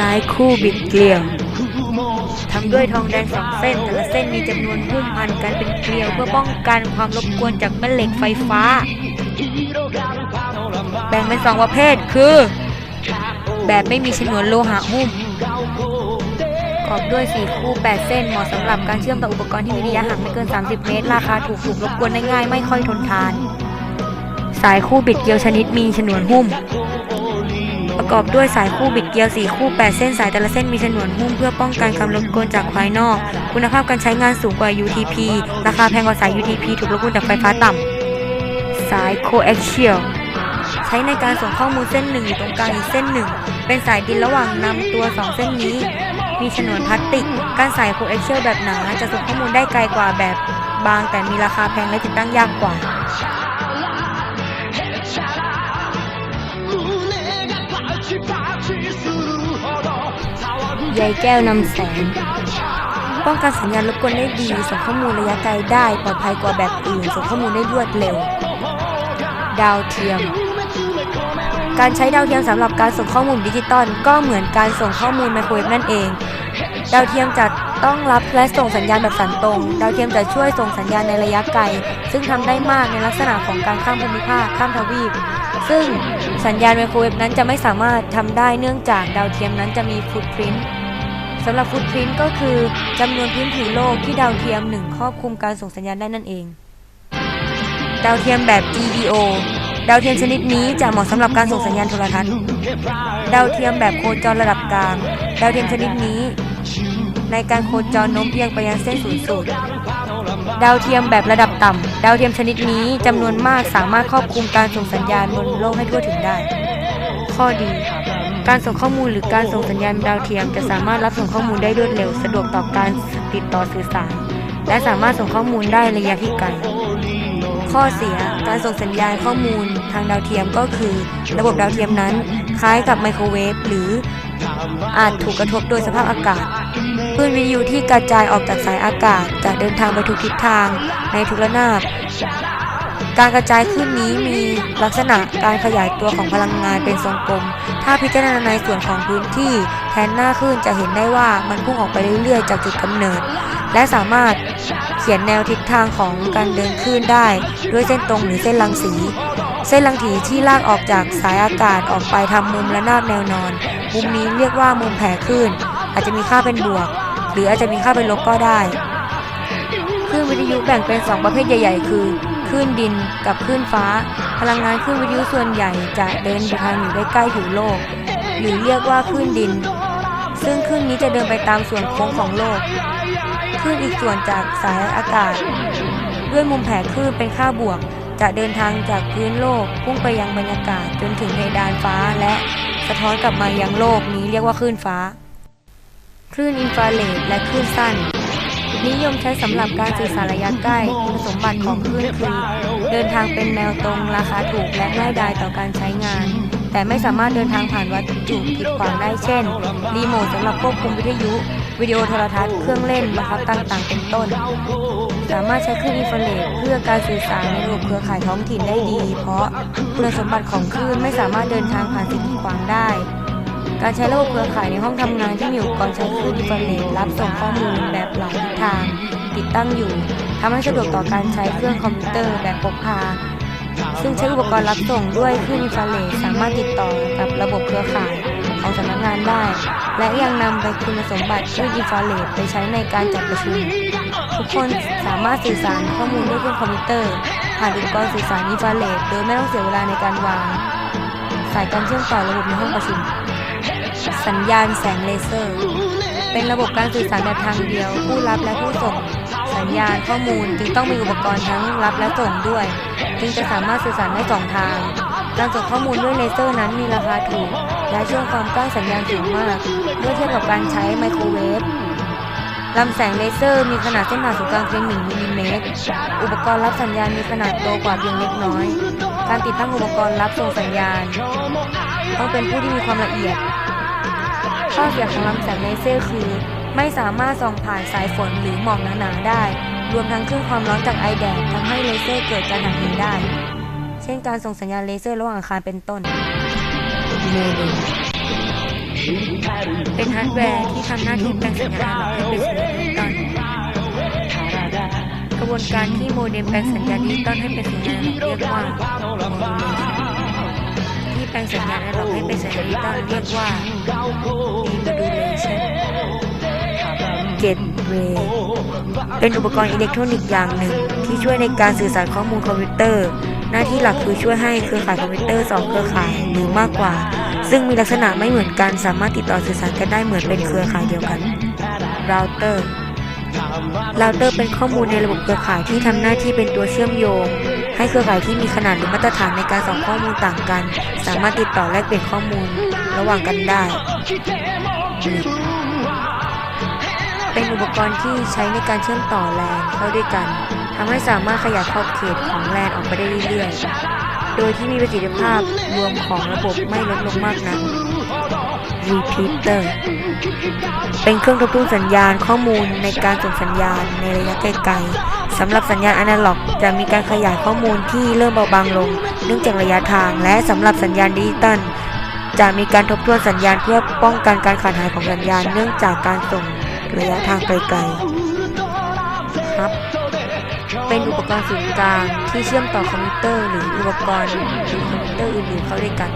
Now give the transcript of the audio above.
ซ้ายคู่บิดเกลียวทำด้วยทองแดงสองเส้น แต่ละเส้นมีจำนวนหุ้มพันกันเป็นเกลียวเพื่อป้องกันความรบกวนจากแม่เหล็กไฟฟ้า แบ่งเป็นสองประเภทคือ แบบไม่มีฉนวนโลหะหุ้มประกอบด้วย4คู่8เส้นเหมาะสำหรับการเชื่อมต่ออุปกรณ์ที่มีระยะห่างไม่เกิน 30 เมตร ราคาถูกถูกรบกวนได้ง่ายไม่ค่อยทนทาน สายคู่บิดเกลียวชนิดมีฉนวนหุ้ม กอบด้วยสายคู่บิดเกลียว 4 คู่ 8 เส้นสายแต่ละเส้นมีฉนวนหุ้มเพื่อป้องกันการรบกวนจากภายนอก คุณภาพการใช้งานสูงกว่า UTP ราคาแพงกว่าสาย UTP ถูกรบกวนจากไฟฟ้าต่ำ สาย coaxial ใช้ในการส่งข้อมูลเส้นหนึ่งอยู่ตรงกลางอีกเส้นหนึ่ง เป็นสายดินระหว่างนำตัว 2 เส้นนี้ มีฉนวนพลาสติก การสาย coaxial แบบหนาจะส่งข้อมูลได้ไกลกว่าแบบบาง แต่มีราคาแพงและติดตั้งยากกว่า ใยแก้วนำแสง ป้องกันสัญญาณรบกวนได้ดี ส่งข้อมูลระยะไกลได้ปลอดภัยกว่าแบบอื่น ส่งข้อมูลได้รวดเร็ว ดาวเทียม การใช้ดาวเทียมสำหรับการส่งข้อมูลดิจิตอลก็เหมือนการส่งข้อมูลไมโครเวฟนั่นเอง ดาวเทียมจะต้องรับและส่งสัญญาณแบบสันตรง ดาวเทียมจะช่วยส่งสัญญาณในระยะไกล ซึ่งทำได้มากในลักษณะของการข้ามภูมิภาคข้ามทวีป ซึ่งสัญญาณไมโครเวฟนั้นจะไม่สามารถทำได้เนื่องจากดาวเทียมนั้นจะมีฟุตพริ้นท์ สำหรับฟุตพิ้นก็คือจำนวนพื้นผิวโลกที่ดาวเทียมหนึ่งครอบคลุมการส่งสัญญาณได้นั่นเอง ดาวเทียมแบบ GEO ดาวเทียมชนิดนี้จะเหมาะสำหรับการส่งสัญญาณโทรทัศน์ ดาวเทียมแบบโคจรระดับกลาง ดาวเทียมชนิดนี้ ในการโคจรโน้มเอียงไปยังเส้นศูนย์สูตร ดาวเทียมแบบระดับต่ำ ดาวเทียมชนิดนี้จำนวนมากสามารถครอบคลุมการส่งสัญญาณบนโลกให้ทั่วถึงได้ ข้อดี การส่งข้อมูลหรือการส่งสัญญาณดาวเทียม จะสามารถรับส่งข้อมูลได้รวดเร็ว สะดวกต่อการติดต่อสื่อสาร และสามารถส่งข้อมูลได้ระยะที่ไกล ข้อเสีย การส่งสัญญาณข้อมูลทางดาวเทียมก็คือ ระบบดาวเทียมนั้น คล้ายกับไมโครเวฟหรืออาจถูกกระทบโดยสภาพอากาศคลื่นวิทยุที่กระจายออกจากสายอากาศจะเดินทางไปทุกทิศทางในทุกระนาบ การกระจายคลื่นนี้มีลักษณะการขยายตัวของพลังงานเป็นทรงกลม ถ้าพิจารณาในส่วนของพื้นที่แทนหน้าคลื่นจะเห็นได้ว่ามันพุ่งออกไปเรื่อยๆ จากจุดกำเนิด และสามารถเขียนแนวทิศทางของการเดินคลื่นได้ ด้วยเส้นตรงหรือเส้นรังสี เส้นรังสีที่ลากออกจากสายอากาศออกไปทำมุมระนาบแนวนอน มุมนี้เรียกว่ามุมแผ่คลื่นอาจจะมีค่าเป็นบวก หรืออาจจะมีค่าเป็นลบก็ได้คลื่นวิทยุแบ่งเป็น 2 ประเภทใหญ่ ๆ คือ คลื่นดินกับคลื่นฟ้า พลังงานคลื่นวิทยุส่วนใหญ่จะเดินทางอยู่ใกล้ๆผิวโลก หรือเรียกว่าคลื่นดิน ซึ่งคลื่นนี้จะเดินไปตามส่วนโค้งของโลกคลื่นอีกส่วนจากสายอากาศ ด้วยมุมแผ่คลื่นเป็นค่าบวก จะเดินทางจากพื้นโลกพุ่งไปยังบรรยากาศจนถึงเพดานฟ้าและสะท้อนกลับมายังโลกนี้เรียกว่าคลื่นฟ้า คลื่นอินฟราเรดและคลื่นสั้น นิยมใช้สำหรับการสื่อสารระยะใกล้ คุณสมบัติของคลื่นคือ เดินทางเป็นแนวตรงราคาถูกและง่ายดายต่อการใช้งาน แต่ไม่สามารถเดินทางผ่านวัตถุกีดขวางได้เช่น รีโมทสำหรับควบคุมวิทยุ วิดีโอโทรทัศน์เครื่องเล่นบังคับต่างๆ เป็นต้น สามารถใช้คลื่นอินฟราเรดเพื่อการสื่อสารในระบบเครือข่ายท้องถิ่นได้ดี เพราะคุณสมบัติของคลื่นไม่สามารถเดินทางผ่านสิ่งกีดขวางได้ การใช้ระบบเครือข่ายในห้องทำงานที่มีอุปกรณ์ใช้คลื่นอินฟราเรดรับส่งข้อมูลแบบหลายทิศทาง ติดตั้งอยู่ทำให้สะดวกต่อการใช้เครื่องคอมพิวเตอร์แบบพกพาซึ่งใช้อุปกรณ์รับส่งด้วยคลื่นอินฟราเรดสามารถติดต่อกับระบบเครือข่ายของสำนักงานได้ และยังนำไปคุณสมบัติคลื่นอินฟราเรดไปใช้ในการจัดประชุมทุกคนสามารถสื่อสารข้อมูลด้วยเครื่องคอมพิวเตอร์ผ่านอุปกรณ์สื่อสารอินฟราเรดโดยไม่ต้องเสียเวลาในการวาง สายการเชื่อมต่อระบบในห้องประชุม สัญญาณแสงเลเซอร์ เป็นระบบการสื่อสารแบบทางเดียว ผู้รับและผู้ส่ง สัญญาณข้อมูลจึงต้องมีอุปกรณ์ทั้งรับและส่งด้วย จึงจะสามารถสื่อสารได้สองทาง การส่งข้อมูลด้วยเลเซอร์นั้นมีราคาถูก และช่วงความใกล้สัญญาณสูงมากเมื่อเทียบกับการใช้ไมโครเวฟลำแสงเลเซอร์มีขนาดเส้นผ่าศูนย์กลางเพียง1มิลลิเมตร อุปกรณ์รับสัญญาณมีขนาดโตกว่าเพียงเล็กน้อย การติดตั้งอุปกรณ์รับส่งสัญญาณ ต้องเป็นผู้ที่มีความละเอียด ข้อเสียของลำแสงเลเซอร์คือ ไม่สามารถส่องผ่านสายฝนหรือหมอกหนาๆได้ รวมทั้งคลื่นความร้อนจากไอแดดทำให้เลเซอร์เกิดการหักเหได้ เช่นการส่งสัญญาณเลเซอร์ระหว่างอาคารเป็นต้นโมเดลเป็นฮาร์ดแวร์ที่ทำหน้าที่แปลงสัญญาณออกให้เป็นสัญญาณดิจิตอลกระบวนการที่โมเด็มแปลงสัญญาณดิจิตอลให้เป็นสัญญาณอนาล็อกเรียกว่า งสัญญาณอนาล็อกให้เป็นสัญญาณดิจิตอลเรียกว่า demodulation gateway เป็นอุปกรณ์อิเล็กทรอนิกส์อย่างหนึ่ง ที่ช่วยในการสื่อสารข้อมูลคอมพิวเตอร์ หน้าที่หลักคือช่วยให้เครือข่ายคอมพิวเตอร์สองเครือข่ายหรือมากกว่า ซึ่งมีลักษณะไม่เหมือนกันสามารถติดต่อสื่อสารกันได้เหมือนเป็นเครือข่ายเดียวกันเราเตอร์เราเตอร์เป็นข้อมูลในระบบเครือข่ายที่ทำหน้าที่เป็นตัวเชื่อมโยง ให้เครือข่ายที่มีขนาดหรือมาตรฐานในการส่งข้อมูลต่างกัน สามารถติดต่อแลกเปลี่ยนข้อมูลระหว่างกันได้ เป็นอุปกรณ์ที่ใช้ในการเชื่อมต่อแลนเข้าด้วยกันทำให้สามารถขยายขอบเขตของแลนออกไปได้เรื่อยๆ โดยที่มีประสิทธิภาพรวมของระบบไม่ลดลงมากนัก Repeater เป็นเครื่องทบทวนสัญญาณข้อมูลในการส่งสัญญาณในระยะไกลๆสำหรับสัญญาณอนาล็อก จะมีการขยายข้อมูลที่เริ่มเบาบางลง เนื่องจากระยะทาง และสำหรับสัญญาณดิจิตอลจะมีการทบทวนสัญญาณเพื่อป้องกันการขาดหายของสัญญาณ เนื่องจากการส่งระยะทางไกลๆครับเป็นอุปกรณ์ศูนย์กลางที่เชื่อมต่อคอมพิวเตอร์หรืออุปกรณ์หรือคอมพิวเตอร์อื่นๆเข้าด้วยกัน